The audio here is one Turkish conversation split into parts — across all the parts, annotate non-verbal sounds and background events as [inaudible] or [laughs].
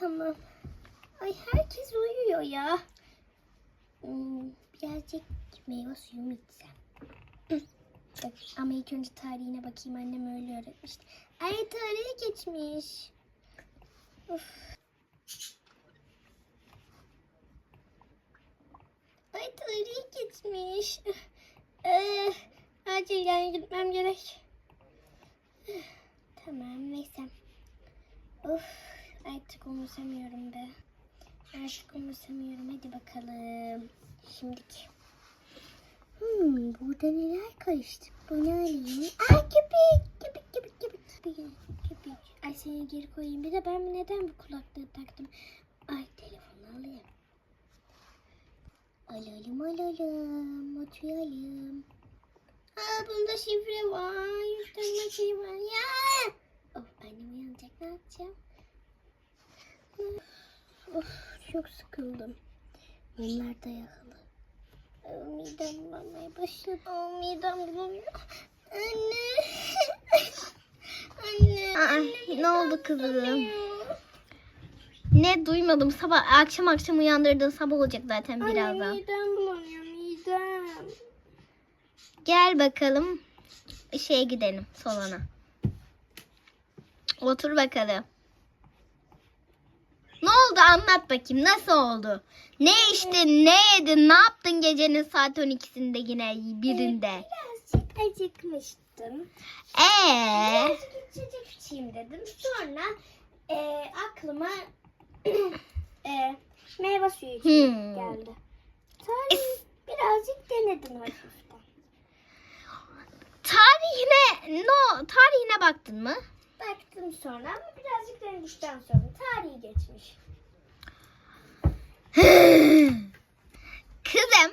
tamam. Ay herkes uyuyor ya. Hmm, birazcık meyve suyu mu içsem? Ama ilk önce tarihine bakayım annem öyle öğretmişti. Ay tarihe geçmiş. Of. Ay tarihe geçmiş. Ee, acilen gitmem gerek. Tamam neyse. Of artık umursamıyorum be. Artık umursamıyorum. Hadi bakalım. Şimdiki. Hmm, burada neler karıştı? Bunu alayım. Aa köpek. Köpek köpek köpek. Köpek. köpek. Ay seni geri koyayım. Bir de ben neden bu kulaklığı taktım? Ay telefonu alayım. Alalım alalım. Oturalım. Aa bunda şifre var. Yüzden şey var. Ya. Of annem uyanacak. Ne yapacağım? Of çok sıkıldım. Onlar da yakalı. Midem bulanmaya başladı. Aa, midem bulanıyor. Anne. [laughs] Anne. Aa, anne, ne oldu kızım? Ne duymadım sabah akşam akşam uyandırdın sabah olacak zaten Anne birazdan. midem bulanıyor midem. Gel bakalım şeye gidelim salona. Otur bakalım. Ne oldu anlat bakayım nasıl oldu? Ne içtin ne yedin ne yaptın gecenin saat 12'sinde yine birinde? Birazcık acıkmıştım. Ee, Birazcık içecek içeyim dedim. Sonra e, aklıma [clears throat] e, meyve suyu Hmm. geldi. Sonra birazcık denedim hafiften. tarihine no tarihine baktın mı? Baktım sonra ama birazcık denedikten sonra tarihi geçmiş. [gasps] Kızım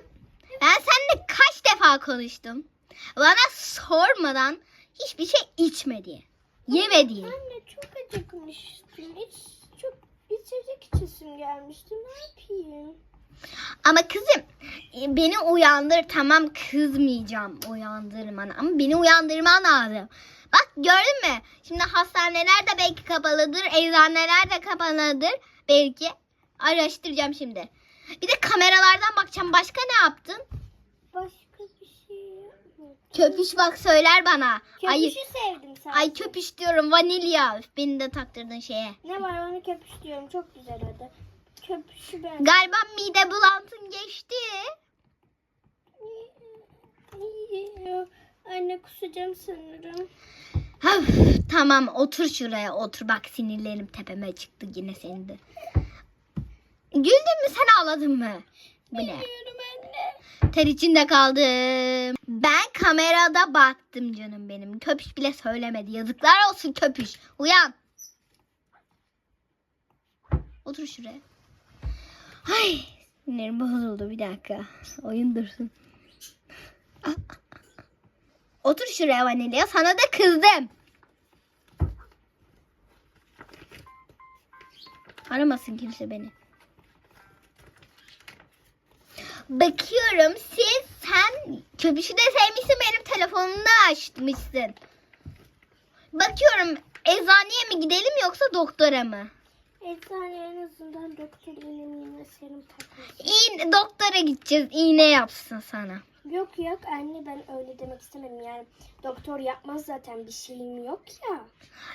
ben seninle kaç defa konuştum. Bana sormadan hiçbir şey içme diye. Yeme diye. Anne çok acıkmıştım. Hiç çok içecek içesim gelmişti. Ne yapayım? Ama kızım beni uyandır tamam kızmayacağım uyandırmana ama beni uyandırman lazım. Bak gördün mü? Şimdi hastaneler de belki kapalıdır, eczaneler de kapalıdır belki. Araştıracağım şimdi. Bir de kameralardan bakacağım. Başka ne yaptın? Başka bir şey yapmadım. Köpüş bak söyler bana. Ay, Köpüşü sevdim sadece. ay köpüş diyorum vanilya. Beni de taktırdın şeye. Ne var onu köpüş diyorum. Çok güzel adı. Köpüşü ben. Galiba mide bulantın geçti. Anne kusacağım sanırım. Haf, tamam otur şuraya otur. Bak sinirlerim tepeme çıktı yine senin de. Güldün mü sen ağladın mı? Bu ne? Bilmiyorum anne. Ter içinde kaldım. Ben kamerada baktım canım benim. Köpüş bile söylemedi. Yazıklar olsun köpüş. Uyan. Otur şuraya. Ay sinirim bozuldu bir dakika. Oyun dursun. Otur şuraya vanilya. Sana da kızdım. Aramasın kimse beni. Bakıyorum siz sen köpüşü de sevmişsin benim telefonumu da açmışsın. Bakıyorum eczaneye mi gidelim yoksa doktora mı? Eczane en azından doktor iğnem yine serum takmış. İğne, doktora gideceğiz iğne yapsın sana. Yok yok anne ben öyle demek istemedim yani. Doktor yapmaz zaten bir şeyim yok ya.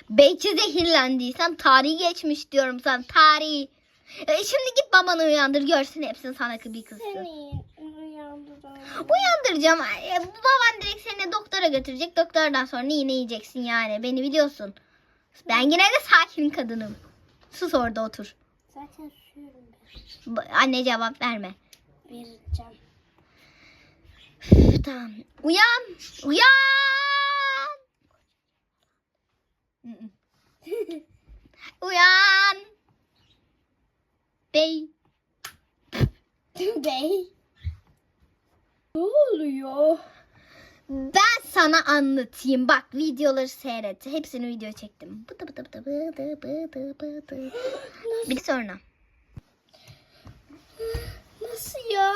Belki zehirlendiysen tarihi geçmiş diyorum sana tarihi. E, şimdi git babanı uyandır görsün hepsini sana bir kızsın. Seni uyandıran. Uyandıracağım. E, baban direkt seni doktora götürecek. Doktordan sonra iğne yiyeceksin yani. Beni biliyorsun. Ben yine de sakin kadınım. Sus orada otur. Zaten susuyorum ben. Anne cevap verme. Vereceğim. Üf, tamam. Uyan. Uyan. [laughs] Uyan. Bey. [laughs] Bey. Ne oluyor? Ben sana anlatayım. Bak videoları seyret. Hepsini video çektim. Bıdı bıdı bıdı bıdı bıdı bıdı. Bir sonra. Nasıl ya?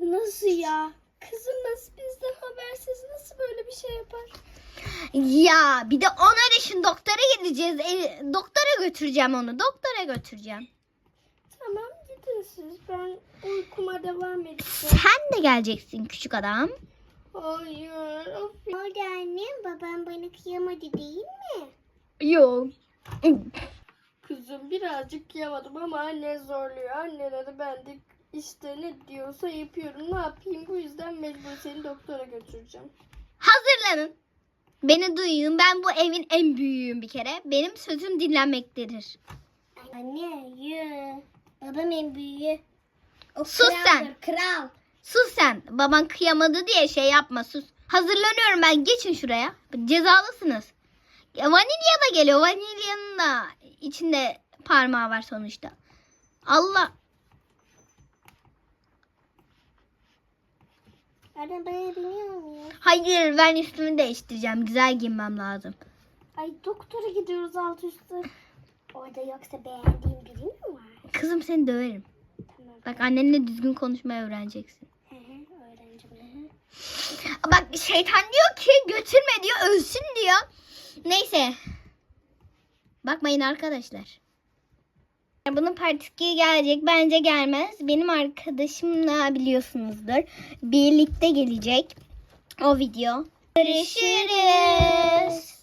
Nasıl ya? Kızım nasıl bizden habersiz nasıl böyle bir şey yapar? Ya bir de ona düşün doktora gideceğiz. E, doktora götüreceğim onu. Doktora götüreceğim. Tamam gidin siz. Ben uykuma devam edeceğim. Sen de geleceksin küçük adam. Hayır. Of. Orada annem babam bana kıyamadı değil mi? Yok. Kızım birazcık kıyamadım ama anne zorluyor. Annene de ben de işte ne diyorsa yapıyorum. Ne yapayım bu yüzden mecbur seni doktora götüreceğim. Hazırlanın. Beni duyun. Ben bu evin en büyüğüyüm bir kere. Benim sözüm dinlenmektedir. Anne yürü. Babam en büyüğü. O Sus sen. Kral. Sus sen. Baban kıyamadı diye şey yapma sus. Hazırlanıyorum ben. Geçin şuraya. Cezalısınız. Ya, vanilya da geliyor. Vanilyanın da içinde parmağı var sonuçta. Allah. Anne ben biniyor muyum? Hayır ben üstümü değiştireceğim. Güzel giyinmem lazım. Ay doktora gidiyoruz alt üstü. Orada yoksa beğendiğin biri mi var? Kızım seni döverim. Tamam. Bak annenle düzgün konuşmayı öğreneceksin. Hı hı, öğreneceğim. Bak şeytan diyor ki götürme diyor ölsün diyor. Neyse. Bakmayın arkadaşlar. Bunun partisi gelecek. Bence gelmez. Benim arkadaşımla biliyorsunuzdur. Birlikte gelecek o video. Görüşürüz.